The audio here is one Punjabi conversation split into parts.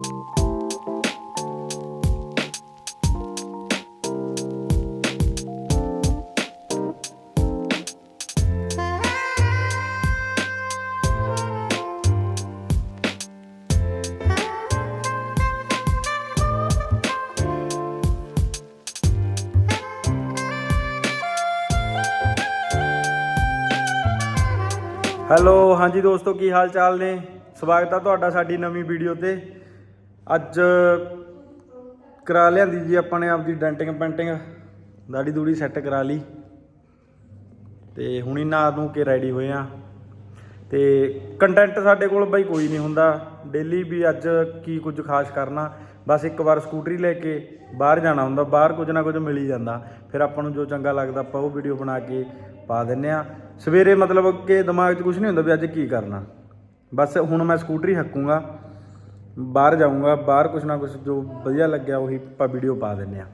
ਹੈਲੋ ਹਾਂਜੀ ਦੋਸਤੋ ਕੀ ਹਾਲ ਚਾਲ ਨੇ? ਸਵਾਗਤ ਆ ਤੁਹਾਡਾ ਸਾਡੀ ਨਵੀਂ ਵੀਡੀਓ ਤੇ। ਅੱਜ ਕਰਾ ਲਿਆਂਦੀ ਜੀ ਆਪਾਂ ਨੇ ਆਪਦੀ ਡੈਂਟਿੰਗ ਪੈਂਟਿੰਗ ਦਾੜੀ ਦੂੜੀ ਸੈੱਟ ਕਰਾ ਲਈ। ਤੇ ਹੁਣੀ ਨਹਾ ਨੂੰ ਕੇ ਰੈਡੀ ਹੋਏ ਆ। ਤੇ ਕੰਟੈਂਟ ਸਾਡੇ ਕੋਲ ਬਾਈ ਕੋਈ ਨਹੀਂ ਹੁੰਦਾ। ਡੇਲੀ ਵੀ ਅੱਜ ਕੀ ਕੁਝ ਖਾਸ ਕਰਨਾ। ਬਸ ਇੱਕ ਵਾਰ ਸਕੂਟਰੀ ਲੈ ਕੇ ਬਾਹਰ ਜਾਣਾ ਹੁੰਦਾ। ਬਾਹਰ ਕੁਝ ਨਾ ਕੁਝ ਮਿਲ ਹੀ ਜਾਂਦਾ। ਫਿਰ ਆਪਾਂ ਨੂੰ ਜੋ ਚੰਗਾ ਲੱਗਦਾ ਆਪਾਂ ਉਹ ਵੀਡੀਓ ਬਣਾ ਕੇ ਪਾ ਦਿੰਨੇ ਆ। ਸਵੇਰੇ ਮਤਲਬ ਕਿ ਦਿਮਾਗ 'ਚ ਕੁਝ ਨਹੀਂ ਹੁੰਦਾ ਵੀ ਅੱਜ ਕੀ ਕਰਨਾ। ਬਸ ਹੁਣ ਮੈਂ ਸਕੂਟਰੀ ਹੱਕੂੰਗਾ। ਬਾਹਰ ਜਾਊਂਗਾ, ਬਾਹਰ ਕੁਛ ਨਾ ਕੁਛ ਜੋ ਵਧੀਆ ਲੱਗਿਆ ਉਹੀ ਆਪਾਂ ਵੀਡੀਓ ਪਾ ਦਿੰਦੇ ਹਾਂ।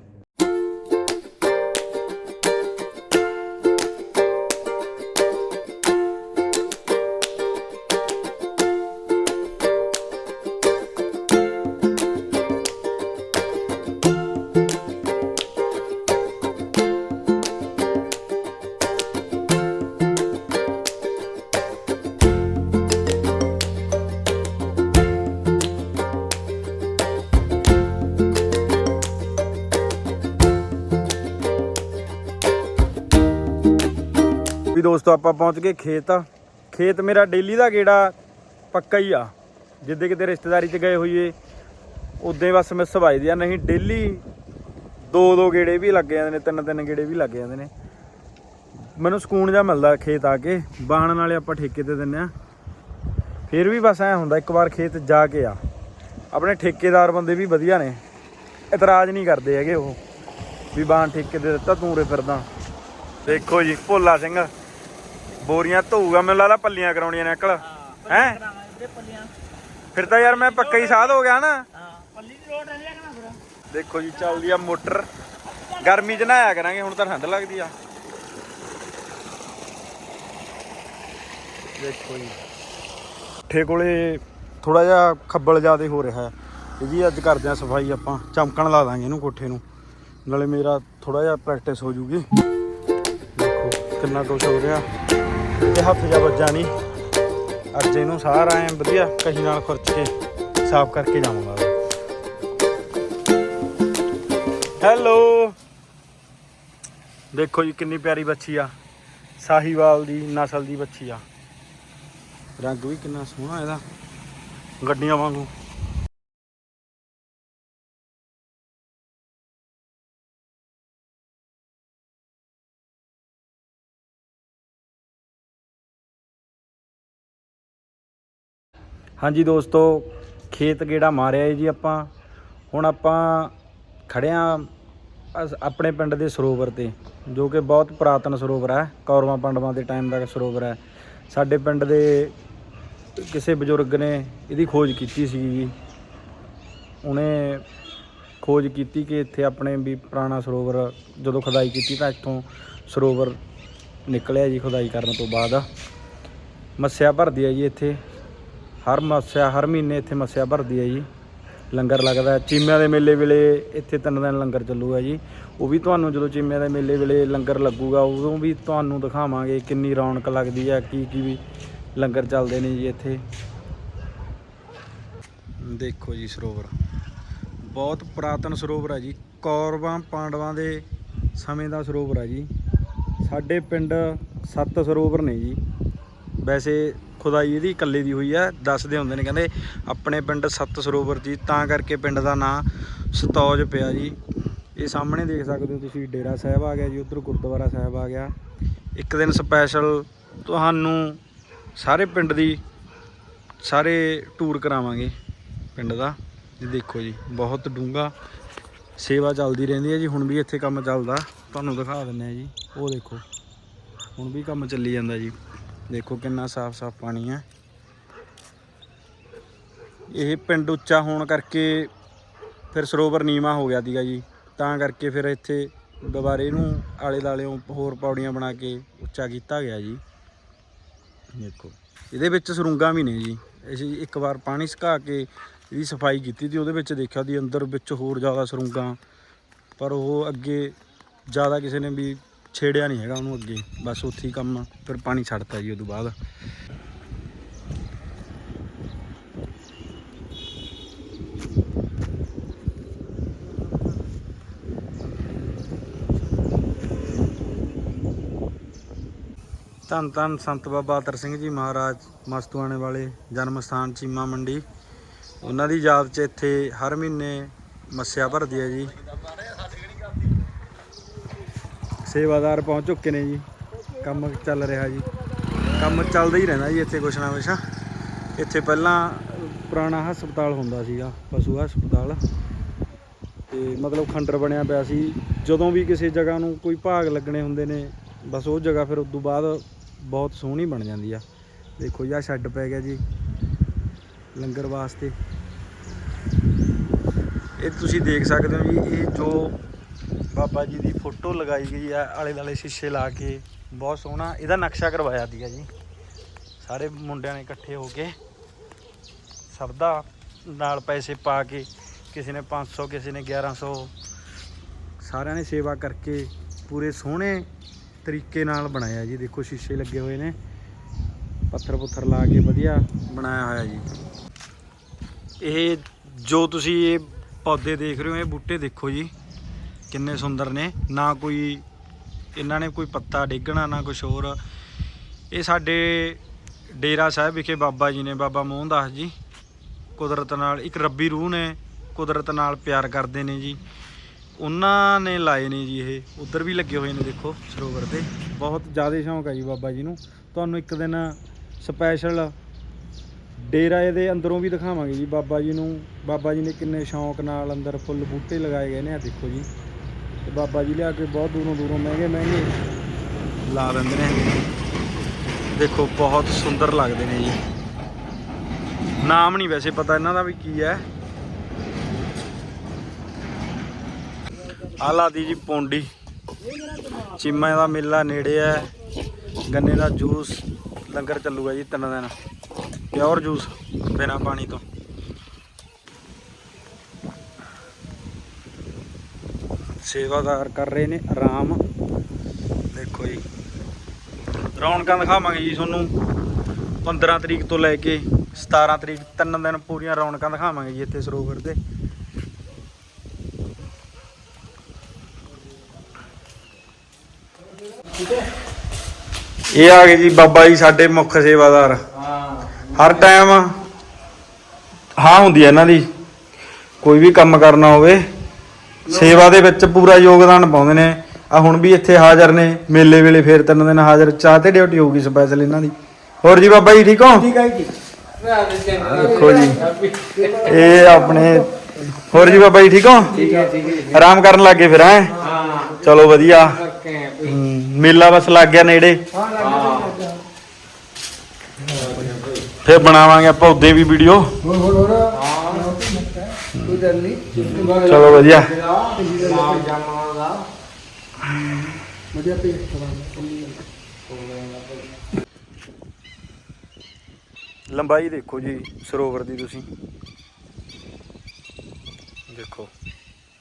ਦੋਸਤੋ, ਆਪਾਂ ਪਹੁੰਚ ਗਏ ਖੇਤ। ਖੇਤ ਮੇਰਾ ਡੇਲੀ ਦਾ ਗੇੜਾ ਪੱਕਾ ਹੀ ਆ। ਜਿੱਦੇ ਕਿਤੇ ਰਿਸ਼ਤੇਦਾਰੀ 'ਚ ਗਏ ਹੋਈਏ, ਉਦੋਂ ਬਸ ਮਿਸ ਵੱਜਦੀ ਆ। ਨਹੀਂ, ਡੇਲੀ ਦੋ ਦੋ ਗੇੜੇ ਵੀ ਲੱਗ ਜਾਂਦੇ ਨੇ, ਤਿੰਨ ਤਿੰਨ ਗੇੜੇ ਵੀ ਲੱਗ ਜਾਂਦੇ ਨੇ। ਮੈਨੂੰ ਸਕੂਨ ਜਿਹਾ ਮਿਲਦਾ ਖੇਤ ਆ ਕੇ। ਬਾਣ ਨਾਲੇ ਆਪਾਂ ਠੇਕੇ ਤੇ ਦਿੰਨੇ ਆ। ਫਿਰ ਵੀ ਬਸ ਐ ਹੁੰਦਾ, ਇੱਕ ਵਾਰ ਖੇਤ ਜਾ ਕੇ ਆ। ਆਪਣੇ ਠੇਕੇਦਾਰ ਬੰਦੇ ਵੀ ਵਧੀਆ ਨੇ। ਇਤਰਾਜ਼ ਨਹੀਂ ਕਰਦੇ ਹੈਗੇ ਉਹ। ਵੀ ਬਾਣ ਠੇਕੇ ਦੇ ਦਿੱਤਾ, ਤੂੰ ਉਰੇ ਫਿਰਦਾ। ਦੇਖੋ ਜੀ, ਭੋਲਾ ਸਿੰਘ। ਬੋਰੀਆਂ ਧੋਊਗਾ ਮੈਨੂੰ ਲੱਗਦਾ ਪੱਲੀਆਂ ਕਰਾਉਣੀਆਂ ਨੇ ਅਕਲ। ਹੈ ਫਿਰ ਤਾਂ ਯਾਰ ਮੈਂ ਪੱਕਾ ਹੀ ਸਾਧ ਹੋ ਗਿਆ ਨਾ। ਦੇਖੋ ਜੀ ਚੱਲਦੀ ਆ ਮੋਟਰ। ਗਰਮੀ ਚ ਨਹਾਇਆ ਕਰਾਂਗੇ ਹੁਣ ਤਾਂ ਠੰਡ ਲੱਗਦੀ ਆ। ਦੇਖੋ ਜੀ। ਠੇ ਕੋਲੇ ਥੋੜਾ ਜਿਹਾ ਖੱਬਲ ਜ਼ਿਆਦੇ ਹੋ ਰਿਹਾ ਹੈ। ਇਹ ਜੀ ਅੱਜ ਕਰਦੇ ਆ ਸਫ਼ਾਈ ਆਪਾਂ ਚਮਕਣ ਲਾ ਦਾਂਗੇ ਇਹਨੂੰ ਕੋਠੇ ਨੂੰ। ਨਾਲੇ ਮੇਰਾ ਥੋੜਾ ਜਿਹਾ ਪ੍ਰੈਕਟਿਸ ਹੋ ਜੂਗੀ। ਦੇਖੋ ਕਿੰਨਾ ਕੁਛ ਹੋ ਰਿਹਾ। ਇਹ ਹੱਥ ਜਾ ਵੱਜਾ ਨਹੀਂ ਅੱਜ ਇਹਨੂੰ ਸਾਰਾ ਐ ਵਧੀਆ ਕਹੀ ਨਾਲ ਖੁਰਚ ਕੇ ਸਾਫ਼ ਕਰਕੇ ਜਾਵਾਂਗਾ। ਹੈਲੋ ਦੇਖੋ ਜੀ ਕਿੰਨੀ ਪਿਆਰੀ ਬੱਚੀ ਆ। ਸਾਹੀਵਾਲ ਦੀ, ਨਸਲ ਦੀ ਬੱਚੀ ਆ। ਰੰਗ ਵੀ ਕਿੰਨਾ ਸੋਹਣਾ ਇਹਦਾ। ਗੱਡੀਆਂ ਵਾਂਗੂ। ਹਾਂਜੀ ਦੋਸਤੋ, ਖੇਤ ਗੇੜਾ ਮਾਰਿਆ ਹੈ ਜੀ ਆਪਾਂ। ਹੁਣ ਆਪਾਂ ਖੜਿਆ ਆਪਣੇ ਪਿੰਡ ਦੇ ਸਰੋਵਰ ਤੇ, ਜੋ ਕਿ ਬਹੁਤ ਪੁਰਾਤਨ ਸਰੋਵਰ ਹੈ ਕੌਰਵਾਂ ਪਾਂਡਵਾਂ ਦੇ ਟਾਈਮ ਦਾ ਸਰੋਵਰ ਹੈ ਸਾਡੇ ਪਿੰਡ ਦੇ ਕਿਸੇ ਬਜ਼ੁਰਗ ਨੇ ਇਹਦੀ ਖੋਜ ਕੀਤੀ ਸੀ ਜੀ। ਉਹਨੇ ਖੋਜ ਕੀਤੀ ਕਿ ਇੱਥੇ ਆਪਣੇ ਵੀ ਪੁਰਾਣਾ ਸਰੋਵਰ ਜਦੋਂ ਖੁਦਾਈ ਕੀਤੀ ਤਾਂ ਇੱਥੋਂ ਸਰੋਵਰ ਨਿਕਲਿਆ ਜੀ ਖੁਦਾਈ ਕਰਨ ਤੋਂ ਬਾਅਦ। ਮੱਸਿਆ ਭਰਦੀ ਹੈ ਜੀ ਇੱਥੇ। ਹਰ ਮੱਸਿਆ, ਹਰ ਮਹੀਨੇ ਇੱਥੇ ਮੱਸਿਆ ਭਰਦੀ ਹੈ ਜੀ। ਲੰਗਰ ਲੱਗਦਾ ਚੀਮਿਆਂ ਦੇ ਮੇਲੇ ਵੇਲੇ ਇੱਥੇ ਤਿੰਨ ਦਿਨ ਲੰਗਰ ਚੱਲੂਗਾ ਜੀ। ਉਹ ਵੀ ਤੁਹਾਨੂੰ ਜਦੋਂ ਚੀਮਿਆਂ ਦੇ ਮੇਲੇ ਵੇਲੇ ਲੰਗਰ ਲੱਗੂਗਾ, ਉਦੋਂ ਵੀ ਤੁਹਾਨੂੰ ਦਿਖਾਵਾਂਗੇ ਕਿੰਨੀ ਰੌਣਕ ਲੱਗਦੀ ਹੈ, ਕੀ ਕੀ ਵੀ ਲੰਗਰ ਚੱਲਦੇ ਨੇ ਜੀ ਇੱਥੇ। ਦੇਖੋ ਜੀ ਸਰੋਵਰ। ਬਹੁਤ ਪੁਰਾਤਨ ਸਰੋਵਰ ਹੈ ਜੀ। ਕੌਰਵਾਂ, ਪਾਂਡਵਾਂ ਦੇ ਸਮੇਂ ਦਾ ਸਰੋਵਰ ਹੈ ਜੀ। ਸਾਡੇ ਪਿੰਡ ਸੱਤ ਸਰੋਵਰ ਨੇ ਜੀ। ਵੈਸੇ ਖੁਦਾਈ ਇਹਦੀ ਇਕੱਲੇ ਦੀ ਹੋਈ ਆ, ਦੱਸਦੇ ਹੁੰਦੇ ਨੇ, ਕਹਿੰਦੇ ਆਪਣੇ ਪਿੰਡ ਸੱਤ ਸਰੋਵਰ ਜੀ, ਤਾਂ ਕਰਕੇ ਪਿੰਡ ਦਾ ਨਾਂ ਸਤੌਜ ਪਿਆ ਜੀ। ਇਹ ਸਾਹਮਣੇ ਦੇਖ ਸਕਦੇ ਹੋ ਤੁਸੀਂ, ਡੇਰਾ ਸਾਹਿਬ ਆ ਗਿਆ ਜੀ, ਉਧਰ ਗੁਰਦੁਆਰਾ ਸਾਹਿਬ ਆ ਗਿਆ। ਇੱਕ ਦਿਨ ਸਪੈਸ਼ਲ ਤੁਹਾਨੂੰ ਸਾਰੇ ਪਿੰਡ ਦੀ ਸਾਰੇ ਟੂਰ ਕਰਾਵਾਂਗੇ ਪਿੰਡ ਦਾ। ਇਹ ਦੇਖੋ ਜੀ, ਬਹੁਤ ਡੂੰਘਾ ਸੇਵਾ ਚੱਲਦੀ ਰਹਿੰਦੀ ਹੈ ਜੀ, ਹੁਣ ਵੀ ਇੱਥੇ ਕੰਮ ਚੱਲਦਾ। ਤੁਹਾਨੂੰ ਦਿਖਾ ਦਿੰਨੇ ਆ ਜੀ, ਉਹ ਦੇਖੋ, ਹੁਣ ਵੀ ਕੰਮ ਚੱਲੀ ਜਾਂਦਾ ਜੀ। ਦੇਖੋ ਕਿੰਨਾ ਸਾਫ਼-ਸਾਫ਼ ਪਾਣੀ ਹੈ। ਇਹ ਪਿੰਡ ਉੱਚਾ ਹੋਣ ਕਰਕੇ ਫਿਰ ਸਰੋਵਰ ਨੀਵਾ ਹੋ ਗਿਆ ਸੀਗਾ ਜੀ। ਤਾਂ ਕਰਕੇ ਫਿਰ ਇੱਥੇ ਦੁਬਾਰੇ ਇਹਨੂੰ ਆਲੇ ਦਾਲਿਓਂ ਹੋਰ ਪੌੜੀਆਂ ਬਣਾ ਕੇ ਉੱਚਾ ਕੀਤਾ ਗਿਆ ਜੀ। ਦੇਖੋ, ਇਹਦੇ ਵਿੱਚ ਸਰੁੰਗਾਂ ਵੀ ਨੇ ਜੀ। ਅਸੀਂ ਇੱਕ ਵਾਰ ਪਾਣੀ ਸੁਕਾ ਕੇ ਇਹਦੀ ਸਫ਼ਾਈ ਕੀਤੀ ਤੀ ਉਹਦੇ ਵਿੱਚ ਦੇਖਿਆ ਦੀ ਅੰਦਰ ਵਿੱਚ ਹੋਰ ਜ਼ਿਆਦਾ ਸਰੂੰਗਾਂ। ਪਰ ਉਹ ਅੱਗੇ ਜ਼ਿਆਦਾ ਕਿਸੇ ਨੇ ਵੀ ਛੇੜਿਆ ਨਹੀਂ ਹੈਗਾ ਉਹਨੂੰ ਅੱਗੇ। ਬਸ ਉੱਥੇ ਹੀ ਕੰਮ ਫਿਰ ਪਾਣੀ ਛੱਡਤਾ ਜੀ ਉਦੋਂ ਬਾਅਦ। ਧੰਨ ਧੰਨ ਸੰਤ ਬਾਬਾ ਅਤਰ ਸਿੰਘ ਜੀ ਮਹਾਰਾਜ, ਮਸਤੂਆਣੇ ਵਾਲੇ ਜਨਮ ਸਥਾਨ ਚੀਮਾ ਮੰਡੀ। ਉਹਨਾਂ ਦੀ ਯਾਦ 'ਚ ਇੱਥੇ ਹਰ ਮਹੀਨੇ ਮੱਸਿਆ ਭਰਦੀ ਹੈ ਜੀ। ਸੇਵਾਦਾਰ ਪਹੁੰਚ ਚੁੱਕੇ ਨੇ ਜੀ। ਕੰਮ ਚੱਲ ਰਿਹਾ ਜੀ। ਕੰਮ ਚੱਲਦਾ ਹੀ ਰਹਿੰਦਾ ਜੀ ਇੱਥੇ ਕੁਛ ਨਾ ਕੁਛ। ਇੱਥੇ ਪਹਿਲਾਂ ਪੁਰਾਣਾ ਹਸਪਤਾਲ ਹੁੰਦਾ ਸੀਗਾ, ਪਸ਼ੂ ਹਸਪਤਾਲ। ਤੇ ਮਤਲਬ ਖੰਡਰ ਬਣਿਆ ਪਿਆ ਸੀ। ਜਦੋਂ ਵੀ ਕਿਸੇ ਜਗ੍ਹਾ ਨੂੰ ਕੋਈ ਭਾਗ ਲੱਗਣੇ ਹੁੰਦੇ ਨੇ, ਬਸ ਉਹ ਜਗ੍ਹਾ ਫਿਰ ਉਦੋਂ ਬਾਅਦ ਬਹੁਤ ਸੋਹਣੀ ਬਣ ਜਾਂਦੀ ਆ। ਦੇਖੋ ਜੀ, ਆਹ ਸ਼ੈੱਡ ਪੈ ਗਿਆ ਜੀ, ਲੰਗਰ ਵਾਸਤੇ। ਇਹ ਤੁਸੀਂ ਦੇਖ ਸਕਦੇ ਹੋ ਜੀ, ਇਹ ਜੋ ਬਾਬਾ ਜੀ ਦੀ ਫੋਟੋ ਲਗਾਈ ਗਈ ਆ, ਆਲੇ ਦੁਆਲੇ ਸ਼ੀਸ਼ੇ ਲਾ ਕੇ। ਬਹੁਤ ਸੋਹਣਾ, ਇਹਦਾ ਨਕਸ਼ਾ ਕਰਵਾਇਆ ਸੀਗਾ ਜੀ। ਸਾਰੇ ਮੁੰਡਿਆਂ ਨੇ ਇਕੱਠੇ ਹੋ ਕੇ ਸਭ ਦਾ ਨਾਲ ਪੈਸੇ ਪਾ ਕੇ, ਕਿਸੇ ਨੇ 500 ਕਿਸੇ ਨੇ 1100 ਸਾਰਿਆਂ ਨੇ ਸੇਵਾ ਕਰਕੇ ਪੂਰੇ ਸੋਹਣੇ ਤਰੀਕੇ ਨਾਲ ਬਣਾਇਆ ਜੀ। ਦੇਖੋ ਸ਼ੀਸ਼ੇ ਲੱਗੇ ਹੋਏ ਨੇ ਪੱਥਰ ਪੁੱਥਰ ਲਾ ਕੇ ਵਧੀਆ ਬਣਾਇਆ ਹੋਇਆ ਜੀ। ਇਹ ਜੋ ਤੁਸੀਂ ਇਹ ਪੌਦੇ ਦੇਖ ਰਹੇ ਹੋ, ਇਹ ਬੂਟੇ ਦੇਖੋ ਜੀ। ਕਿੰਨੇ ਸੁੰਦਰ ਨੇ, ਨਾ ਕੋਈ ਇਹਨਾਂ ਨੇ ਕੋਈ ਪੱਤਾ ਡੇਗਣਾ, ਨਾ ਕੁਝ ਹੋਰ। ਇਹ ਸਾਡੇ ਡੇਰਾ ਸਾਹਿਬ ਵਿਖੇ ਬਾਬਾ ਜੀ ਨੇ, ਬਾਬਾ ਮੋਹਨਦਾਸ ਜੀ। ਕੁਦਰਤ ਨਾਲ ਇੱਕ ਰੱਬੀ ਰੂਹ ਨੇ, ਕੁਦਰਤ ਨਾਲ ਪਿਆਰ ਕਰਦੇ ਨੇ ਜੀ। ਉਹਨਾਂ ਨੇ ਲਾਏ ਨੇ ਜੀ ਇਹ, ਉਧਰ ਵੀ ਲੱਗੇ ਹੋਏ ਨੇ ਦੇਖੋ ਸਰੋਵਰ ਤੇ। ਬਹੁਤ ਜ਼ਿਆਦਾ ਸ਼ੌਂਕ ਹੈ ਜੀ ਬਾਬਾ ਜੀ ਨੂੰ। ਤੁਹਾਨੂੰ ਇੱਕ ਦਿਨ ਸਪੈਸ਼ਲ ਡੇਰਾ ਇਹਦੇ ਅੰਦਰੋਂ ਵੀ ਦਿਖਾਵਾਂਗੇ ਜੀ ਬਾਬਾ ਜੀ ਨੂੰ। ਬਾਬਾ ਜੀ ਨੇ ਕਿੰਨੇ ਸ਼ੌਂਕ ਨਾਲ ਅੰਦਰ ਫੁੱਲ ਬੂਟੇ ਲਗਾਏ ਗਏ ਨੇ ਆ ਦੇਖੋ ਜੀ। ਤੇ ਬਾਬਾ ਜੀ ਲਿਆ ਕੇ ਬਹੁਤ ਦੂਰੋਂ ਦੂਰੋਂ ਮਹਿੰਗੇ ਮਹਿੰਗੇ ਲਾ ਦਿੰਦੇ ਨੇ। ਦੇਖੋ, ਬਹੁਤ ਸੁੰਦਰ ਲੱਗਦੇ ਨੇ ਜੀ। ਨਾਮ ਨਹੀਂ ਵੈਸੇ ਪਤਾ ਇਹਨਾਂ ਦਾ ਵੀ ਕੀ ਹੈ। ਆਲਾ ਦੀ ਜੀ ਪੌਂਡੀ। ਚੀਮਾ ਦਾ ਮੇਲਾ ਨੇੜੇ ਹੈ। ਗੰਨੇ ਦਾ ਜੂਸ ਲੰਗਰ ਚੱਲੂਗਾ ਜੀ ਤਿੰਨ ਦਿਨ। ਪਿਓਰ ਜੂਸ, ਬਿਨਾ ਪਾਣੀ ਤੋਂ। ਸੇਵਾਦਾਰ ਕਰ ਰਹੇ ਨੇ, ਆਰਾਮ। ਦੇਖੋ ਜੀ। ਰੌਣਕਾਂ ਦਿਖਾਵਾਂਗੇ ਜੀ ਤੁਹਾਨੂੰ। 15 ਤਰੀਕ ਤੋਂ ਲੈ ਕੇ 17 ਤਰੀਕ, ਤਿੰਨ ਦਿਨ ਪੂਰੀਆਂ ਰੌਣਕਾਂ ਦਿਖਾਵਾਂਗੇ ਜੀ ਇੱਥੇ ਸਰੋਵਰ ਦੇ ਇਹ ਆ ਗਏ ਜੀ ਬਾਬਾ ਜੀ ਸਾਡੇ ਮੁੱਖ ਸੇਵਾਦਾਰ। ਹਰ ਟਾਈਮ ਹਾਂ ਹੁੰਦੀ ਹੈ ਇਹਨਾਂ ਦੀ। ਕੋਈ ਵੀ ਕੰਮ ਕਰਨਾ ਹੋਵੇ। ਸੇਵਾ ਦੇ ਵਿੱਚ ਪੂਰਾ ਯੋਗਦਾਨ ਪਾਉਂਦੇ ਨੇ। ਆ ਹੁਣ ਵੀ ਇੱਥੇ ਹਾਜ਼ਰ ਨੇ। ਮੇਲੇ ਵੇਲੇ ਫੇਰ ਤਿੰਨ ਦਿਨ ਹਾਜ਼ਰ। ਚਾਹ ਤੇ ਡਿਊਟੀ ਹੋਊਗੀ ਸਪੈਸ਼ਲ ਇਹਨਾਂ ਦੀ। ਹੋਰ ਜੀ ਬਾਬਾ ਜੀ ਠੀਕ ਹੋ? ਠੀਕ ਹੈ ਜੀ। ਦੇਖੋ ਜੀ ਇਹ ਆਪਣੇ ਹੋਰ ਜੀ ਬਾਬਾ ਜੀ ਠੀਕ ਹੋ? ਠੀਕ ਹੈ ਠੀਕ ਹੈ ਆਰਾਮ ਕਰਨ ਲੱਗੇ ਫਿਰ ਹੈ? ਹਾਂ। ਚਲੋ ਵਧੀਆ। ਮੇਲਾ ਬਸ ਲੱਗ ਗਿਆ ਨੇੜੇ। ਫਿਰ ਬਣਾਵਾਂਗੇ ਆਪਾਂ ਉਦੋਂ ਵੀ ਵੀਡੀਓ ਹੋਰ ਹੋਰ ਹੋਰ। ਹਾਂ। ਕੋਈ ਡਰ ਨਹੀਂ ਚਲੋ ਵਧੀਆ। ਮਾਰ ਜਾਣਾ ਦਾ ਵਧੀਆ ਤੇ ਲੰਬਾਈ ਦੇਖੋ ਜੀ ਸਰੋਵਰ ਦੀ ਤੁਸੀਂ। ਦੇਖੋ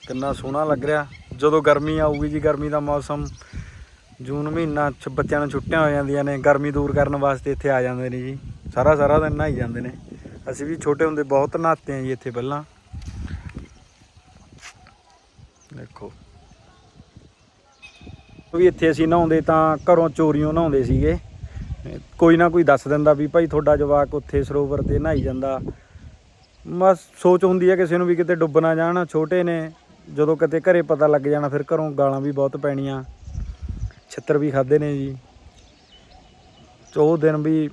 ਕਿੰਨਾ ਸੋਹਣਾ ਲੱਗ ਰਿਹਾ। ਜਦੋਂ ਗਰਮੀ ਆਊਗੀ ਜੀ ਗਰਮੀ ਦਾ ਮੌਸਮ ਜੂਨ ਮਹੀਨਾ ਚ ਬੱਚਿਆਂ ਨੂੰ ਛੁੱਟੀਆਂ ਹੋ ਜਾਂਦੀਆਂ ਨੇ ਗਰਮੀ ਦੂਰ ਕਰਨ ਵਾਸਤੇ ਇੱਥੇ ਆ ਜਾਂਦੇ ਨੇ ਜੀ। ਸਾਰਾ ਸਾਰਾ ਦਿਨ ਨਹਾਈ ਜਾਂਦੇ ਨੇ। ਅਸੀਂ ਵੀ ਛੋਟੇ ਹੁੰਦੇ ਬਹੁਤ ਨਹਾਤੇ ਆ ਜੀ ਇੱਥੇ ਪਹਿਲਾਂ ਦੇਖੋ ਵੀ ਇੱਥੇ ਅਸੀਂ ਨਹਾਉਂਦੇ ਤਾਂ ਘਰੋਂ ਚੋਰੀਆਂ ਨਹਾਉਂਦੇ ਸੀਗੇ। ਕੋਈ ਨਾ ਕੋਈ ਦੱਸ ਦਿੰਦਾ ਵੀ ਭਾਈ ਤੁਹਾਡਾ ਜਵਾਕ ਉੱਥੇ ਸਰੋਵਰ ਤੇ ਨਹਾਈ ਜਾਂਦਾ। ਬਸ ਸੋਚ ਹੁੰਦੀ ਹੈ ਕਿਸੇ ਨੂੰ ਵੀ ਕਿਤੇ ਡੁੱਬ ਨਾ ਜਾਣ, ਛੋਟੇ ਨੇ। ਜਦੋਂ ਕਿਤੇ ਘਰੇ ਪਤਾ ਲੱਗ ਜਾਣਾ, ਫਿਰ ਘਰੋਂ ਗਾਲਾਂ ਵੀ ਬਹੁਤ ਪੈਣੀਆਂ। ਛਿੱਤਰ ਵੀ ਖਾਦੇ ਨੇ ਜੀ। ਉਹ ਦਿਨ ਵੀ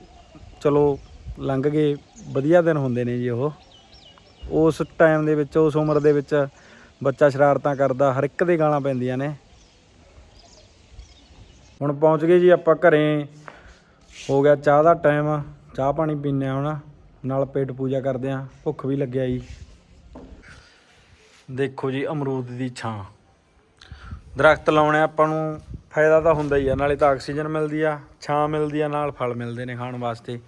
ਚਲੋ ਲੰਘ ਗਏ, ਵਧੀਆ ਦਿਨ ਹੁੰਦੇ ਨੇ ਜੀ ਉਹ। ਉਸ ਟਾਈਮ ਦੇ ਵਿੱਚ, ਉਸ ਉਮਰ ਦੇ ਵਿੱਚ ਬੱਚਾ ਸ਼ਰਾਰਤਾਂ ਕਰਦਾ, ਹਰ ਇੱਕ ਦੇ ਗਾਲਾਂ ਪੈਂਦੀਆਂ ਨੇ। ਹੁਣ ਪਹੁੰਚ ਗਏ ਜੀ ਆਪਾਂ ਘਰੇ। ਹੋ ਗਿਆ ਚਾਹ ਦਾ ਟਾਈਮ। ਚਾਹ ਪਾਣੀ ਪੀਨੇ ਆ ਹੁਣ। ਨਾਲ ਪੇਟ ਪੂਜਾ ਕਰਦੇ ਆ ਭੁੱਖ ਵੀ ਲੱਗਿਆ ਜੀ। ਦੇਖੋ ਜੀ ਅਮਰੂਦ ਦੀ ਛਾਂ। ਦਰਖਤ ਲਾਉਣੇ ਆਪਾਂ ਨੂੰ। ਫਾਇਦਾ ਤਾਂ ਹੁੰਦਾ ਹੀ ਆ। ਨਾਲੇ ਤਾਂ ਆਕਸੀਜਨ ਮਿਲਦੀ ਆ। ਛਾਂ ਮਿਲਦੀ ਆ, ਨਾਲ ਫਲ ਮਿਲਦੇ ਨੇ ਖਾਣ ਵਾਸਤੇ।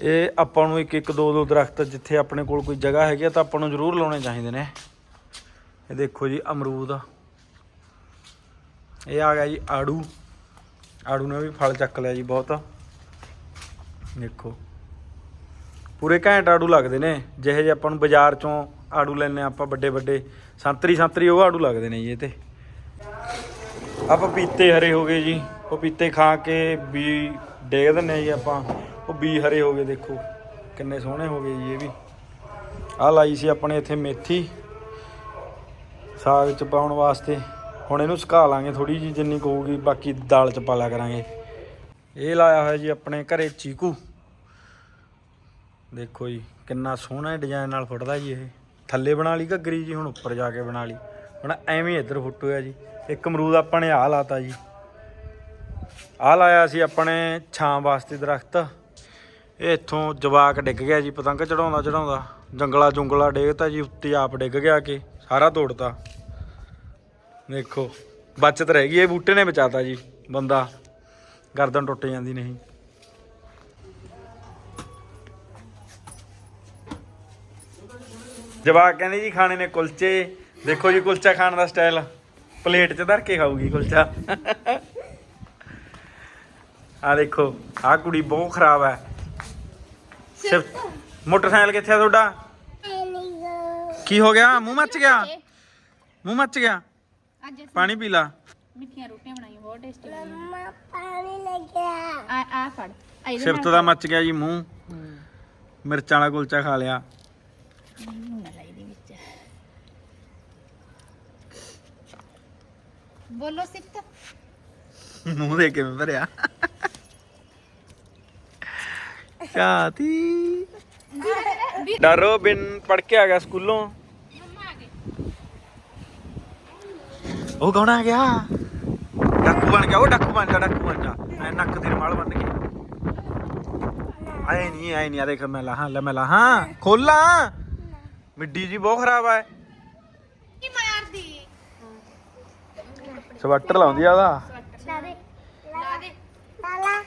ਇਹ ਆਪਾਂ ਨੂੰ ਇੱਕ ਇੱਕ ਦੋ ਦੋ ਦਰਖਤ ਜਿੱਥੇ ਆਪਣੇ ਕੋਲ ਕੋਈ ਜਗ੍ਹਾ ਹੈਗੀ ਆ, ਤਾਂ ਆਪਾਂ ਨੂੰ ਜ਼ਰੂਰ ਲਾਉਣੇ ਚਾਹੀਦੇ ਨੇ। ਇਹ ਦੇਖੋ ਜੀ ਅਮਰੂਦ। ਇਹ ਆ ਗਿਆ ਜੀ ਆੜੂ। ਆੜੂ ਨੇ ਵੀ ਫਲ ਚੱਕ ਲਿਆ ਜੀ ਬਹੁਤ। ਦੇਖੋ। ਪੂਰੇ ਘੈਂਟ ਆੜੂ ਲੱਗਦੇ ਨੇ। ਜਿਹੇ ਜਿਹੇ ਆਪਾਂ ਨੂੰ ਬਾਜ਼ਾਰ ਚੋਂ ਆੜੂ ਲੈਣੇ ਆਪਾਂ ਵੱਡੇ ਵੱਡੇ। ਸੰਤਰੀ ਸੰਤਰੀ ਉਹ ਆੜੂ ਲੱਗਦੇ ਨੇ ਜੀ ਇਹ ਤੇ। ਆ ਪਪੀਤੇ ਹਰੇ ਹੋ ਗਏ ਜੀ। ਪਪੀਤੇ ਖਾ ਕੇ ਬੀ ਡੇਗ ਦਿੰਨੇ ਜੀ ਆਪਾਂ। ਉਹ ਬੀ ਹਰੇ ਹੋ ਗਏ ਦੇਖੋ। ਕਿੰਨੇ ਸੋਹਣੇ ਹੋ ਗਏ ਜੀ ਇਹ ਵੀ। ਆ ਲਾਈ ਸੀ ਆਪਣੇ ਇੱਥੇ ਮੇਥੀ। ਸਾਗ ਚ ਪਾਉਣ ਵਾਸਤੇ। ਹੁਣ ਇਹਨੂੰ ਸੁਕਾ ਲਾਂਗੇ ਥੋੜੀ ਜੀ ਜਿੰਨੀ ਕਹੂਗੀ ਬਾਕੀ ਦਾਲ ਚ ਪਾ ਲਿਆ ਕਰਾਂਗੇ। ਇਹ ਲਾਇਆ ਹੋਇਆ ਜੀ ਆਪਣੇ ਘਰੇ ਚੀਕੂ। ਦੇਖੋ ਜੀ, ਕਿੰਨਾ ਸੋਹਣਾ ਡਿਜ਼ਾਈਨ ਨਾਲ ਫੁੱਟਦਾ ਜੀ ਇਹ। ਥੱਲੇ ਬਣਾ ਲਈ ਘੱਗਰੀ ਜੀ, ਹੁਣ ਉੱਪਰ ਜਾ ਕੇ ਬਣਾ ਲਈ। ਹੁਣ ਐਵੇਂ ਇੱਧਰ ਇੱਧਰ ਫੁੱਟੂਆ ਜੀ। ਇੱਕ ਅਮਰੂਦ ਆਪਾਂ ਨੇ ਆਹ ਲਾਤਾ ਜੀ। ਆਹ ਲਾਇਆ ਸੀ ਆਪਣੇ ਛਾਂ ਵਾਸਤੇ ਦਰਖਤ। ਇਹ ਇੱਥੋਂ ਜਵਾਕ ਡਿੱਗ ਗਿਆ ਜੀ, ਪਤੰਗ ਚੜਾਉਂਦਾ ਚੜਾਉਂਦਾ ਜੰਗਲਾ ਜੁੰਗਲਾ ਡੇਗਤਾ ਜੀ, ਉੱਤੇ ਆਪ ਡਿੱਗ ਗਿਆ ਕਿ, ਸਾਰਾ ਤੋੜਤਾ। ਦੇਖੋ ਬਚਤ ਰਹਿ ਗਈ ਇਹ ਬੂਟੇ ਨੇ ਬਚਾਤਾ ਜੀ ਬੰਦਾ। ਗਰਦਨ ਟੁੱਟ ਜਾਂਦੀ ਨਹੀਂ। ਜਵਾਕ ਕਹਿੰਦੇ ਜੀ ਖਾਣੇ ਨੇ ਕੁਲਚੇ। ਦੇਖੋ ਜੀ ਕੁਲਚਾ ਖਾਣ ਦਾ ਸਟਾਈਲ। ਪਲੇਟ 'ਚ ਧਰ ਕੇ ਖਾਊਗੀ ਕੁਲਚਾ। ਆ ਦੇਖੋ ਆ ਕੁੜੀ ਬਹੁਤ ਖਰਾਬ ਹੈ। ਸਿਰਫ ਮੋਟਰਸਾਈਕਲ ਕਿੱਥੇ ਆ ਤੁਹਾਡਾ? ਕੀ ਹੋ ਗਿਆ? ਮੂੰਹ ਮੱਚ ਗਿਆ? ਮੂੰਹ ਮੱਚ ਗਿਆ? ਅੱਜ ਅਸੀਂ ਪਾਣੀ ਪੀ ਲਾ। ਮਿੱਠੀਆਂ ਰੋਟੀਆਂ ਬਣਾਈਆਂ ਬਹੁਤ ਟੇਸਟੀ ਮੰਮਾ ਪਾਣੀ ਲੱਗਿਆ ਆ। ਆ ਫੜ। ਆ ਇਹਦੇ ਸਿਫਤ ਦਾ ਮੱਚ ਗਿਆ ਜੀ ਮੂੰਹ। ਮਿਰਚਾਂ ਵਾਲਾ ਕੁਲਚਾ ਖਾ ਲਿਆ। ਨੂੰ ਨਾ ਲਾਈ ਦੇ ਵਿੱਚ। ਬੋਲੋ ਸਿਫਤ ਮੂੰਹ ਦੇ ਕਿਵੇਂ ਭਰਿਆ। ਚਾਤੀ ਡਰੋ ਬਿਨ ਪੜ ਕੇ ਆ ਗਿਆ ਸਕੂਲੋਂ ਮੰਮਾ ਆ ਗਏ ਉਹ ਕੌਣ ਆ ਗਿਆ? ਡਾਕੂ ਬਣ ਗਿਆ ਉਹ ਡਾਕੂ ਬਣ ਜਾ ਡਾਕੂ ਬਣ ਜਾ ਐ ਨੱਕ ਦੇ ਰਮਾਲ ਬੰਨ ਕੇ ਆਏ ਨਹੀਂ ਆਏ ਨਹੀਂ ਆ ਦੇਖ ਮੈਂ ਲਾਹਾਂ ਲੈ ਮੈਂ ਲਾਹਾਂ। ਖੋਲਾਂ ਮਿੱਡੀ ਜੀ ਬਹੁਤ ਖਰਾਬ ਆ। ਕੀ ਮਾਰਦੀ? ਸਵੈਟਰ ਲਾਉਂਦੀ ਆ ਉਹਦਾ। ਲਾ ਦੇ। ਲਾ ਦੇ। ਲਾ ਲਾ।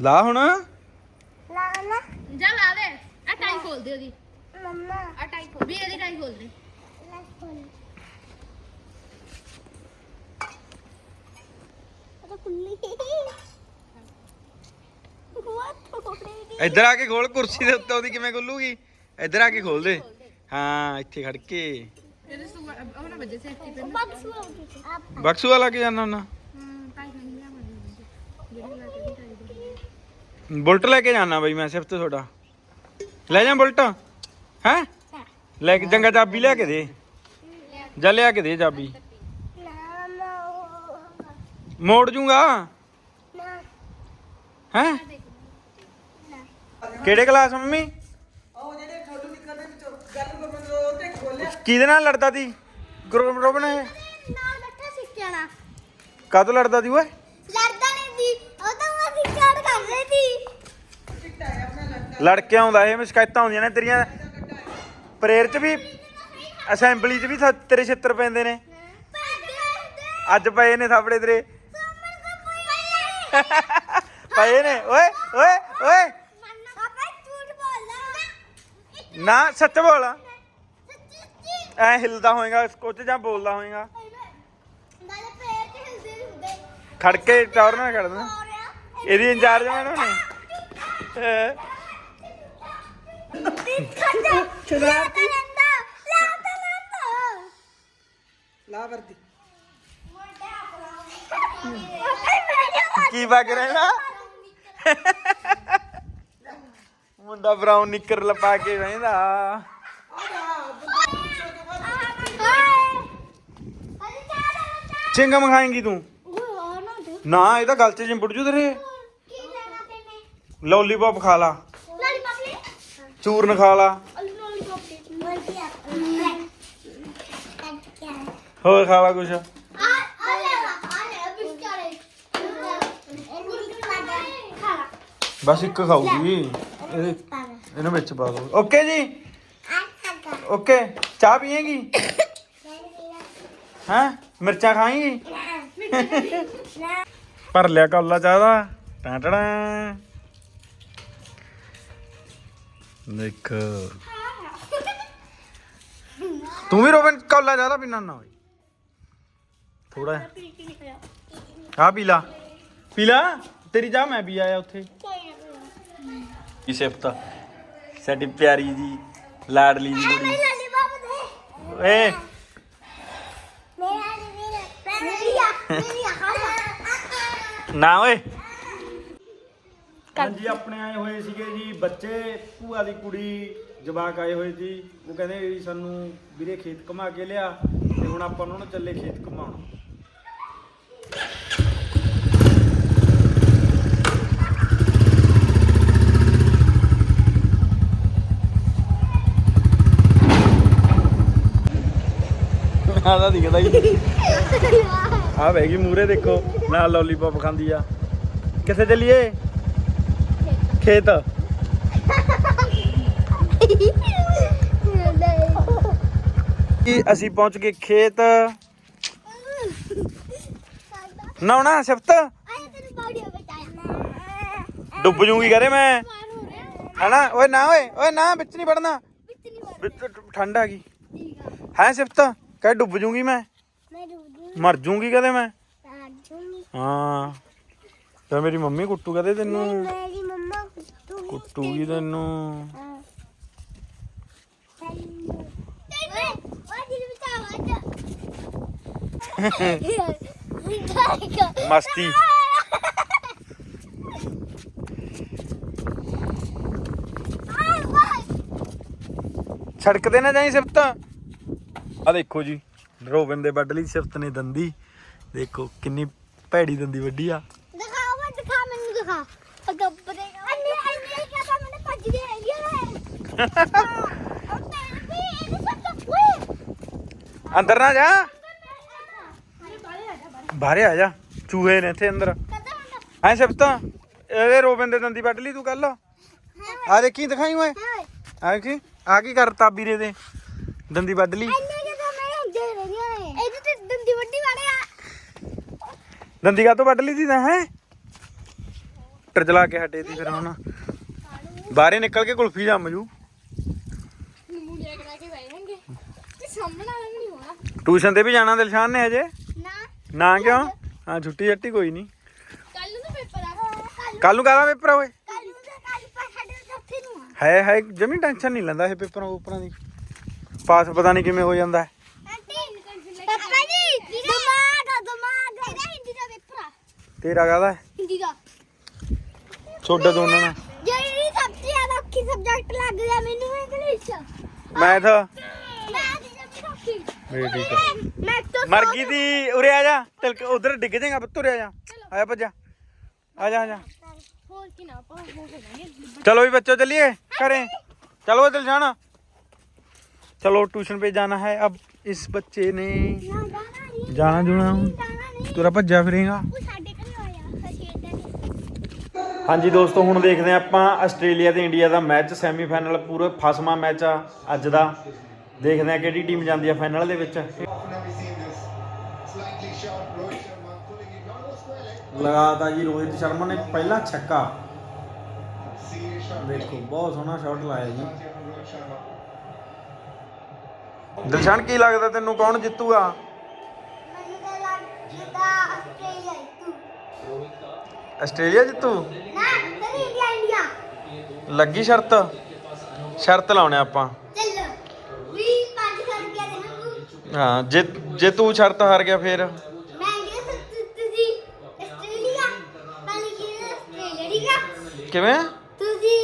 ਲਾ ਹੁਣ। ਲਾ ਲਾ। ਜਾ ਲਾ ਦੇ। ਆ ਟਾਈ ਖੋਲ ਦੇ ਉਹਦੀ। ਮੰਮਾ। ਆ ਟਾਈ ਖੋਲ। ਵੀ ਇਹਦੀ ਟਾਈ ਖੋਲ ਦੇ। ਲਾ ਖੋਲ ਉਹ ਕੁੱਲੀ ਵਾਟ ਥੋੜੀ ਇੱਧਰ ਆ ਕੇ ਖੋਲ ਕੁਰਸੀ ਦੇ ਉੱਤੇ, ਉਹਦੀ ਕਿਵੇਂ ਖੁੱਲੂਗੀ? ਇੱਧਰ ਆ ਕੇ ਖੋਲ ਦੇ। ਹਾਂ, ਇੱਥੇ ਖੜ ਕੇ। ਇਹਦੇ ਸੂ ਉਹ ਵੱਜੇ ਸੇਫਟੀ ਪਿੰਨ ਬਾਕਸ ਵਾਲੀ ਬਕਸੂ ਵਾਲਾ ਕੇ ਜਾਣਾ ਹੁੰਦਾ? ਬੁਲਟ ਲੈ ਕੇ ਜਾਣਾ ਬਈ ਮੈਂ ਸਿਰਫ ਤੇ ਤੁਹਾਡਾ। ਲੈ ਜਾ ਬੁਲਟ। ਹੈ? ਲੈ ਕੇ, ਚੰਗਾ ਚਾਬੀ ਲਿਆ ਕੇ ਦੇ। ਜਾ ਲਿਆ ਕੇ ਦੇ ਚਾਬੀ। ਮੋੜ ਜੂਗਾ। ਨਾ ਹੈ? ਕਿਹੜੇ ਕਲਾਸ ਮੰਮੀ? ਕਿਹਦੇ ਨਾਲ ਲੜਦਾ ਸੀ? ਗਰੁੱਪ ਗਰੁੱਪ ਨੇ ਨਾ ਬੱਠਾ ਨਾ ਕਾਹਤੋਂ ਲੜਦਾ ਸੀ ਓਏ? ਲੜਦਾ ਨਹੀਂ ਸੀ ਉਹ ਤਾਂ ਮੈਂ ਸਿੱਖਿਆ ਕਰ ਰਹੀ ਸੀ। ਲੜ ਕੇ ਆਉਂਦਾ ਇਹ ਮੈਂ ਸ਼ਿਕਾਇਤਾਂ ਹੁੰਦੀਆਂ ਨੇ ਤੇਰੀਆਂ। ਪ੍ਰੇਰ ਚ ਵੀ ਅਸੈਂਬਲੀ ਚ ਵੀ ਥ- ਤੇਰੇ ਛਿੱਤਰ ਪੈਂਦੇ ਨੇ। ਅੱਜ ਪਏ ਨੇ ਥਾਪੜੇ ਤੇਰੇ। ਪਏ ਨੇ। ਓਏ ਓਏ ਓਏ। ਨਾ ਸੱਚ ਬੋਲ। ਐ ਹਿਲਦਾ ਹੋਏਗਾ ਕੁਝ ਜਾਂ ਬੋਲਦਾ ਹੋਏਗਾ। ਖੜ ਕੇ ਟੌਰ ਨਾਲ ਖੜਨਾ। ਇਹਦੀ ਇੰਚਾਰਜ ਮੈਨੂੰ ਨੇ ਸ਼ਰਾਰਤੀ ਲਾ ਵਰਦੀ ਕੀ ਵਗ ਰਹਿਣਾ ਮੁੰਡਾ ਬਰਾਊਨ ਨਿੱਕਰ ਲਪਾ ਕੇ ਬਹਿੰਦਾ। ਚਿੰਗਮ ਖਾਏਂਗੀ ਤੂੰ? ਨਾ, ਇਹ ਤਾਂ ਗਲ ਚ ਜਿੰਪੜ ਜੂ ਤੇਰੇ। ਲੋਲੀਪੌਪ ਖਾ ਲਾ। ਚੂਰਨ ਖਾ ਲਾ। ਹੋਰ ਖਾ ਲਾ ਕੁਛ। ਬਸ ਇੱਕ ਖਾਊਗੀ। ਇਹਦੇ ਇਹਨੂੰ ਵਿੱਚ ਪਾ ਦੋ। ਓਕੇ ਜੀ? ਓਕੇ। ਚਾਹ ਪੀਏਗੀ? ਹੈਂ? ਮਿਰਚਾਂ ਖਾਏਗੀ? ਭਰ ਲਿਆ ਕੌਲਾ ਚਾਹ ਦਾ। ਟਾਂ ਦੇਖ। ਤੂੰ ਵੀ ਰੋਬਨ ਕੌਲਾ ਜ਼ਿਆਦਾ ਪੀਣਾ ਨਾ ਹੋਈ ਥੋੜਾ ਆ ਪੀ ਲਾ। ਪੀ ਲਾ। ਤੇਰੀ ਜਾ ਮੈਂ ਵੀ ਆਇਆ ਉੱਥੇ। ਕੀ ਸਿਫਤ ਸਾਡੀ ਪਿਆਰੀ ਜੀ ਲਾਡਲੀ ਜੀ ਕੁੜੀ ਏ ਨਾ ਓਏ। ਹਾਂਜੀ ਆਪਣੇ ਆਏ ਹੋਏ ਸੀਗੇ ਜੀ ਬੱਚੇ ਭੂਆ ਦੀ ਕੁੜੀ ਜਵਾਕ ਆਏ ਹੋਏ ਸੀ। ਉਹ ਕਹਿੰਦੇ ਵੀ ਸਾਨੂੰ ਵੀਰੇ ਖੇਤ ਘੁਮਾ ਕੇ ਲਿਆ ਤੇ ਹੁਣ ਆਪਾਂ ਉਹਨਾਂ ਨੂੰ ਚੱਲੇ ਖੇਤ ਘੁਮਾਉਣ। ਆਦਾ ਦਿਖਦਾ ਹੀ ਆ ਬੈਗੀ ਮੂਰੇ ਦੇਖੋ ਨਾਲ ਲੋਲੀਪੌਪ ਖਾਂਦੀ ਆ। ਕਿੱਥੇ ਚੱਲੀਏ? ਖੇਤ। ਅਸੀਂ ਪਹੁੰਚ ਗਏ ਖੇਤ। ਨਾਉਣਾ ਸਿਫਤ? ਡੁੱਬ ਜੂਗੀ ਕਰੇ ਮੈਂ। ਹਨਾ? ਓਏ ਨਾ ਓਏ ਓਏ ਨਾ ਵਿੱਚ ਨਹੀਂ ਵੜਨਾ। ਵਿੱਚ ਠੰਡ ਆ ਗਈ। ਹੈ ਸਿਫਤ? ਕਹ ਡੁੱਬ ਜੂਗੀ ਮੈਂ? ਮਰ ਜੂਗੀ ਕਦੇ ਮੈਂ? ਹਾਂ। ਤੇ ਮੇਰੀ ਮੰਮੀ ਕੁੱਟੂ ਕਦੇ ਤੈਨੂੰ? ਮੇਰੀ ਮੰਮਾ ਕੁੱਟੂ ਕੁੱਟੂਗੀ ਤੈਨੂੰ। ਮਸਤੀ। ਸੜਕ ਤੇ ਨਾ ਜਾਈ ਸਿਫਤ। ਆ ਦੇਖੋ ਜੀ ਰੋਬਨ ਦੇ ਵੱਢ ਲਈ ਸਿਫਤ ਨੇ ਦੰਦੀ। ਦੇਖੋ ਕਿੰਨੀ ਭੈੜੀ ਦੰਦੀ ਵੱਡੀ ਆ। ਦਿਖਾ ਮੈਨੂੰ ਦਿਖਾ। ਗੱਬਰੇ ਅੰਨੇ ਅੰਨੇ ਕਿਆ ਤਾਂ ਮੈਨੂੰ ਭੱਜ ਅੰਦਰ ਨਾ ਜਾ। ਬਾਹਰੇ ਆ ਜਾ ਚੂਹੇ ਨੇ ਇੱਥੇ ਅੰਦਰ। ਐ ਸਿਫਤ ਇਹਦੇ ਰੋਬਨ ਦੇ ਦੰਦੀ ਵੱਢ ਲਈ ਤੂੰ ਕੱਲ ਆ ਦੇਖੀ ਦਿਖਾਈ ਓਏ। ਆ ਕੀ ਆ ਕੀ ਕਰਤਾ ਵੀਰੇ ਦੇ ਦੰਦੀ ਵੱਢ ਲਈ ਅੰਨੇ ਕਿ ਤਾਂ ਮੈਂ ਹੁੰਦੇ ਰਹਿੰਦੀਆਂ ਨੇ ਇਹਦੇ ਤੇ ਦੰਦੀ ਵੱਡੀ ਵਾੜਿਆ ਦੰਦੀ ਕਾ ਤੋਂ ਵੱਢ ਲਈ ਸੀ ਤਾਂ ਹੈ? ਟਰ ਚਲਾ ਕੇ ਹਟੇ ਤੀ ਫਿਰ ਹੁਣ। ਬਾਹਰੇ ਨਿਕਲ ਕੇ ਕੁਲਫੀ ਜੰਮ ਜੂ। ਮੂਲੀਆਂ ਕਰਾ ਕੇ ਬਹਿ ਜਾਣਗੇ। ਤੇ ਸਾਹਮਣੇ ਵਾਲਾ ਨਹੀਂ ਹੋਣਾ। ਟਿਊਸ਼ਨ ਤੇ ਵੀ ਜਾਣਾ ਦਿਲਸ਼ਾਨ ਨੇ ਅਜੇ ਨਾ। ਨਾ ਕਿਉਂ? ਹਾਂ ਛੁੱਟੀ ਛੱਟੀ ਕੋਈ ਨਹੀਂ। ਕੱਲ ਨੂੰ ਤਾਂ ਪੇਪਰ ਆ। ਕੱਲ ਨੂੰ ਕਾਹਦਾ ਪੇਪਰ ਆ ਓਏ? ਕੱਲ ਨੂੰ ਤਾਂ ਕੱਲ ਪਰ ਸਾਡੇ ਉੱਥੇ ਨੂੰ ਆ। ਹੈ ਹੈ ਜਮੀ ਟੈਨਸ਼ਨ ਨਹੀਂ ਲੈਂਦਾ ਇਹ ਪੇਪਰਾਂ ਪੇਪਰਾਂ ਦੀ। ਪਾਸ ਪਤਾ ਨਹੀਂ ਕਿਵੇਂ ਹੋ ਜਾਂਦਾ। ਹੈ ਆਂਟੀ ਪਾਪਾ ਜੀ ਦਿਮਾਗ ਦਿਮਾਗ ਇਹਦਾ ਹਿੰਦੀ ਦਾ ਪੇਪਰ ਆ ਤੇਰਾ ਕਾਹਦਾ ਹੈ? ਹਿੰਦੀ ਦਾ ਛੋਟਾ ਦੋਨਾਂ ਨਾਲ ਜਿਹੜੀ ਸਭ ਤੋਂ ਜ਼ਿਆਦਾ ਔਖੀ ਸਬਜੈਕਟ ਲੱਗਦਾ ਮੈਨੂੰ ਇੰਗਲਿਸ਼ ਮੈਥ ਮੈਂ ਦੀ ਸਭ ਤੋਂ ਔਖੀ ਵੀ ਠੀਕ ਆ ਮੈਂ ਤਾਂ ਮਰ ਗਈ ਦੀ ਉਰੇ ਆ ਜਾ ਤਿਲਕ ਉਧਰ ਡਿੱਗ ਜਾਏਗਾ ਪੁੱਤ ਉਰੇ ਆ ਜਾ ਆਇਆ ਭੱਜਾ ਆ ਜਾ ਆ ਜਾ ਹੋਰ ਕੀ ਨਾ ਆਪਾਂ ਹੋ ਜਾਣਗੇ चलो भी बच्चों चलिए करें चलो दिलशान चलो ट्यूशन पे जाना है अब इस बच्चे ने ਨਾ ਜਾਣਾ ਨਹੀਂ जाना जुना ਜਾਣਾ ਨਹੀਂ तुरा भज्जा फिरेगा ਹਾਂਜੀ ਦੋਸਤੋ ਹੁਣ ਦੇਖਦੇ ਹਾਂ ਆਪਾਂ ਆਸਟ੍ਰੇਲੀਆ ਤੇ ਇੰਡੀਆ ਦਾ ਮੈਚ ਸੈਮੀਫਾਈਨਲ ਪੂਰਾ ਫਸਵਾਂ ਮੈਚ ਆ ਅੱਜ ਦਾ। ਦੇਖਦੇ ਹਾਂ ਕਿਹੜੀ ਟੀਮ ਜਾਂਦੀ ਆ ਫਾਈਨਲ ਦੇ ਵਿੱਚ। ਲਗਾਤਾ ਜੀ ਰੋਹਿਤ ਸ਼ਰਮਾ ਨੇ ਪਹਿਲਾ ਛੱਕਾ। ਦੇਖੋ ਬਹੁਤ ਸੋਹਣਾ ਸ਼ਾਟ ਲਾਇਆ ਜੀ। ਦਿਲਸ਼ਾਨ ਕੀ ਲੱਗਦਾ ਤੈਨੂੰ? ਕੌਣ ਜਿੱਤੂਗਾ? ਮੈਨੂੰ ਤਾਂ ਲੱਗਦਾ ਆਸਟ੍ਰੇਲੀਆ ਤੂੰ ਆਸਟ੍ਰੇਲੀਆ ਜਿੱਤੂ? ਨਾ ਤੇਰੀ ਇੰਡੀਆ ਇੰਡੀਆ। ਲੱਗੀ ਸ਼ਰਤ? ਸ਼ਰਤ ਲਾਉਣੇ ਆਪਾਂ। ਚੱਲ। ਵੀ 500 ਰੁਪਏ ਦੇ ਹਾਂ ਹਾਂ ਜੇ ਜੇ ਤੂੰ ਸ਼ਰਤ ਹਾਰ ਗਿਆ ਫੇਰ। ਮੈਂ ਇੰਡੀਆ ਸੇ ਤੁਸੀਂ ਆਸਟ੍ਰੇਲੀਆ? ਮੈਂ ਲਿਖਿਆ ਆਸਟ੍ਰੇਲੀਆ ਠੀਕ ਆ? ਕਿਵੇਂ? ਤੁਸੀਂ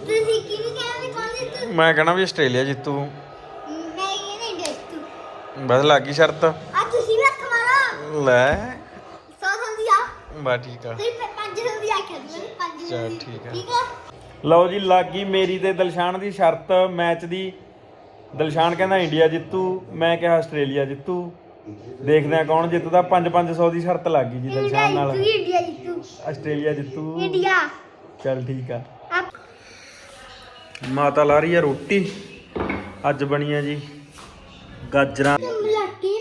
ਤੁਸੀਂ ਕਿਵੇਂ ਕਹਿੰਦੇ ਕੌਣ ਤੂੰ? ਮੈਂ ਕਹਣਾ ਵੀ ਆਸਟ੍ਰੇਲੀਆ ਜਿੱਤੂ। ਮੈਂ ਇਹ ਇੰਡੀਆ ਤੂੰ ਬਸ ਲੱਗੀ ਸ਼ਰਤ। ਆ ਤੁਸੀਂ ਵੀ ਹੱਥ ਮਾਰੋ। ਲੈ। 100 ਦੀ ਆ। ਬਸ ਠੀਕ ਆ। ਤੁਸੀਂ 500 ਦੀ ਆਖਿਆ ਤੁਸੀਂ 500 ਚੱਲ ਠੀਕ ਆ। ਠੀਕ ਆ। ਲਓ ਜੀ ਲੱਗੀ ਮੇਰੀ ਤੇ ਦਿਲਸ਼ਾਨ ਦੀ ਸ਼ਰਤ ਮੈਚ ਦੀ। ਦਿਲਸ਼ਾਨ ਕਹਿੰਦਾ ਇੰਡੀਆ ਜਿੱਤੂ ਮੈਂ ਕਿਹਾ ਆਸਟ੍ਰੇਲੀਆ ਜਿੱਤੂ। ਦੇਖਦੇ ਆ ਕੌਣ ਜਿੱਤਦਾ 5-500 ਦੀ ਸ਼ਰਤ ਲੱਗ ਗਈ ਜੀ ਦਿਲਸ਼ਾਨ ਨਾਲ। ਤੂੰ ਇੰਡੀਆ ਜਿੱਤੂ। ਆਸਟ੍ਰੇਲੀਆ ਜਿੱਤੂ। ਇੰਡੀਆ। ਚੱਲ ਠੀਕ ਆ। ਮਾਤਾ ਲਾ ਰਹੀ ਆ ਰੋਟੀ। ਅੱਜ ਬਣੀ ਆ ਜੀ ਗਾਜਰਾਂ।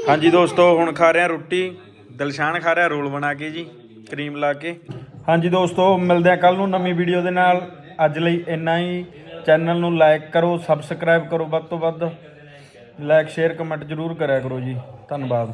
ਹਾਂਜੀ ਦੋਸਤੋ ਹੁਣ ਖਾ ਰਹੇ ਆ ਰੋਟੀ। ਦਿਲਸ਼ਾਨ ਖਾ ਰਿਹਾ ਰੋਲ ਬਣਾ ਕੇ ਜੀ ਕਰੀਮ ਲਾ ਕੇ। ਹਾਂਜੀ ਦੋਸਤੋ, ਮਿਲਦੇ ਆ ਕੱਲ ਨੂੰ ਨਵੀਂ ਵੀਡੀਓ ਦੇ ਨਾਲ। ਅੱਜ ਲਈ ਇੰਨਾ ਹੀ। ਚੈਨਲ ਨੂੰ ਲਾਈਕ ਕਰੋ, ਸਬਸਕ੍ਰਾਈਬ ਕਰੋ, ਵੱਧ ਤੋਂ ਵੱਧ। ਲਾਈਕ, ਸ਼ੇਅਰ, ਕਮੈਂਟ ਜਰੂਰ ਕਰਿਆ ਕਰੋ ਜੀ। ਧੰਨਵਾਦ।